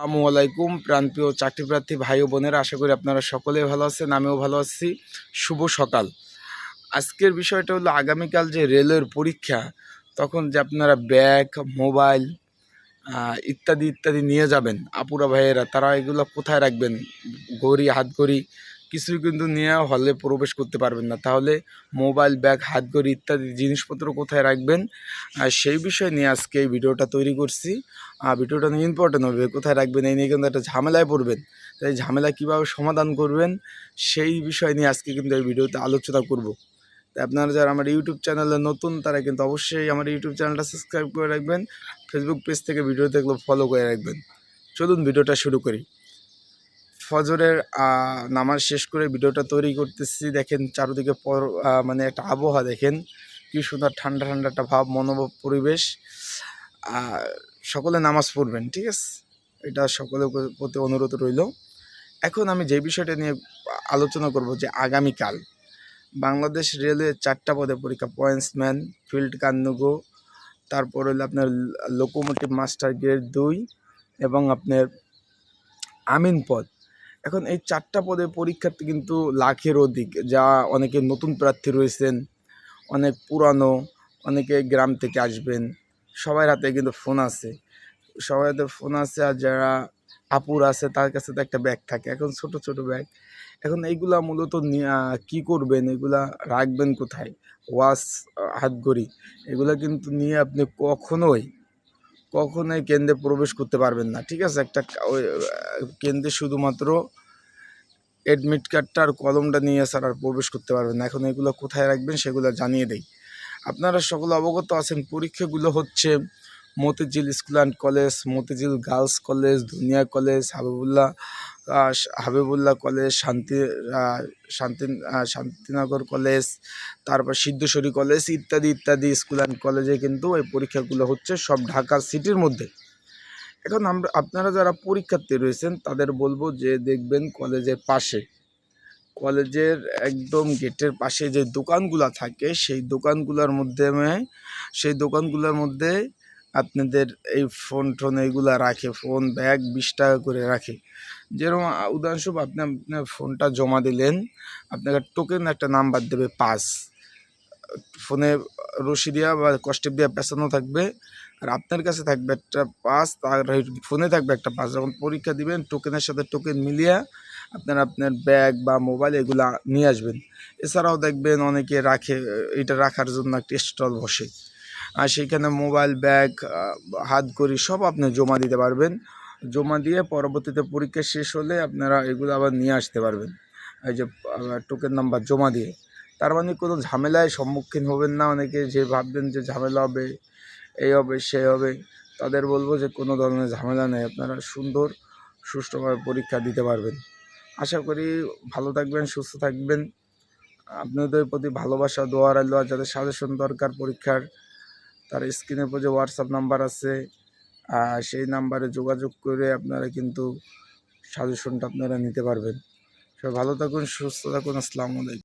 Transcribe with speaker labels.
Speaker 1: আসসালামু আলাইকুম চাকরি প্রার্থী ভাই ও বোনেরা, আশা করি আপনারা সকলে ভালো আছেন, আমিও ভালো আছি। শুভ সকাল। আজকের বিষয়টা হলো আগামীকাল যে রেলের পরীক্ষা, তখন যে আপনারা ব্যাগ, মোবাইল ইত্যাদি ইত্যাদি নিয়ে যাবেন। আপুরা ভাইয়েরা, তারা এগুলো কোথায় রাখবেন? ঘড়ি হাত ঘড়ি কিছুই কিন্তু নিয়ে হলে প্রবেশ করতে পারবেন না। তাহলে মোবাইল, ব্যাগ, হাত ঘড়ি ইত্যাদি জিনিসপত্র কোথায় রাখবেন? সেই বিষয় নিয়ে আজকে এই ভিডিওটা তৈরি করছি। আর ভিডিওটা নিয়ে ইম্পর্টেন্ট হবে, কোথায় রাখবেন? এই নিয়ে কিন্তু একটা ঝামেলায় পড়বেন। তাই ঝামেলা কীভাবে সমাধান করবেন, সেই বিষয় নিয়ে আজকে কিন্তু এই ভিডিওতে আলোচনা করব। তাই আপনারা যারা আমার ইউটিউব চ্যানেলে নতুন, তারা কিন্তু অবশ্যই আমার ইউটিউব চ্যানেলটা সাবস্ক্রাইব করে রাখবেন। ফেসবুক পেজ থেকে ভিডিও দেখলে ফলো করে রাখবেন। চলুন ভিডিওটা শুরু করি। ফজরের নামাজ শেষ করে ভিডিওটা তৈরি করতেছি। দেখেন চারদিকে পর মানে একটা আবহাওয়া দেখেন। কি সুন্দর ঠান্ডা ঠান্ডা একটা ভাব, মনোভাব, পরিবেশ। সকলে নামাজ পড়বেন, ঠিক আছে? এটা সকলের প্রতি অনুরোধ রইল। এখন আমি যে বিষয়টা নিয়ে আলোচনা করব যে আগামীকাল। বাংলাদেশ রেলওয়ে চারটা পদে পরীক্ষা পয়েন্টসম্যান ফিল্ড কান্নুগো, তারপর হলো আপনার লোকোমোটিভ মাস্টার গ্রেড দুই এবং আপনার আমিন পদ। এখন এই চারটা পদে পরীক্ষাতে কিন্তু লাখের অধিক, যা অনেকে নতুন প্রার্থী রয়েছেন, অনেক পুরানো, অনেকে গ্রাম থেকে আসবেন, সবার হাতে কিন্তু ফোন আছে। সবার হাতে ফোন আছে আর যারা আপুর আছে তার কাছে তো একটা ব্যাগ থাকে, এখন ছোট ছোট ব্যাগ। এখন এইগুলা মূলত কি করবেন? এগুলা রাখবেন কোথায়? ওয়াশ হাত ঘড়ি এগুলা কিন্তু নিয়ে আপনি কখনোই কখনোই কেন্দ্রে প্রবেশ করতে পারবেন না, ঠিক আছে? একটা কেন্দ্রে শুধুমাত্র অ্যাডমিট কার্ডটা আর কলমটা নিয়ে আসার আর প্রবেশ করতে পারবেন না। এখন এগুলো কোথায় রাখবেন সেগুলো জানিয়ে দেই। আপনারা সকলে অবগত আছেন, পরীক্ষাগুলো হচ্ছে Motijheel school and college, Motijheel girls college, Dunia college, Habibullah Habibullah college, Shanti Shanti Shantinagar college, তারপর সিদ্ধেশ্বরী কলেজ ইত্যাদি ইত্যাদি স্কুল অ্যান্ড কলেজে কিন্তু এই পরীক্ষাগুলো হচ্ছে সব ঢাকা সিটির মধ্যে। এখন আমরা, আপনারা যারা পরীক্ষার্থী রয়েছেন, তাদের বলব যে দেখবেন কলেজের পাশে, কলেজের একদম গেটের পাশে যে দোকানগুলো থাকে, সেই দোকানগুলোর মধ্যে, সেই দোকানগুলোর মধ্যে আপনাদের এই ফোন টোন এইগুলা রাখে, ফোন, ব্যাগ বিশ টাকা করে রাখে। যেরকম উদাহরণস্বরূপ আপনি আপনার ফোনটা জমা দিলেন, আপনাকে টোকেন একটা নাম্বার দেবে, পাস। ফোনে রশি দেওয়া বা কষ্টেপ দেওয়া পেঁচানো থাকবে, আর আপনার কাছে থাকবে একটা পাস এই ফোনে থাকবে একটা পাস। যখন পরীক্ষা দিবেন টোকেনের সাথে টোকেন মিলিয়ে আপনার আপনার ব্যাগ বা মোবাইল এগুলা নিয়ে আসবেন। এছাড়াও দেখবেন অনেকে রাখে, এটা রাখার জন্য একটা স্টল বসে। আর সেইখানে মোবাইল ব্যাগ হাত ঘড়ি সব আপনি জমা দিতে পারবেন। জমা দিয়ে পরবর্তীতে পরীক্ষা শেষ হলে আপনারা এগুলো আবার নিয়ে আসতে পারবেন। এই যে টোকেন নাম্বার জমা দিয়ে। তার মানে কোনো ঝামেলায় সম্মুখীন হবেন না অনেকে যে ভাববেন যে ঝামেলা হবে, এই হবে সে হবে। তাদের বলব যে কোনো ধরনের ঝামেলা নেই, আপনারা সুন্দর, সুষ্ঠুভাবে পরীক্ষা দিতে পারবেন। আশা করি ভালো থাকবেন, সুস্থ থাকবেন। আপনাদের প্রতি ভালোবাসা দোয়ার আল্লাহ যাদের সাজেশন দরকার পরীক্ষার, তার স্ক্রিনের উপর যে হোয়াটসঅ্যাপ নাম্বার আছে সেই নাম্বারে যোগাযোগ করে আপনারা কিন্তু সাজেশনটা আপনারা নিতে পারবেন। সবাই ভালো থাকুন, সুস্থ থাকুন, আসসালামু আলাইকুম।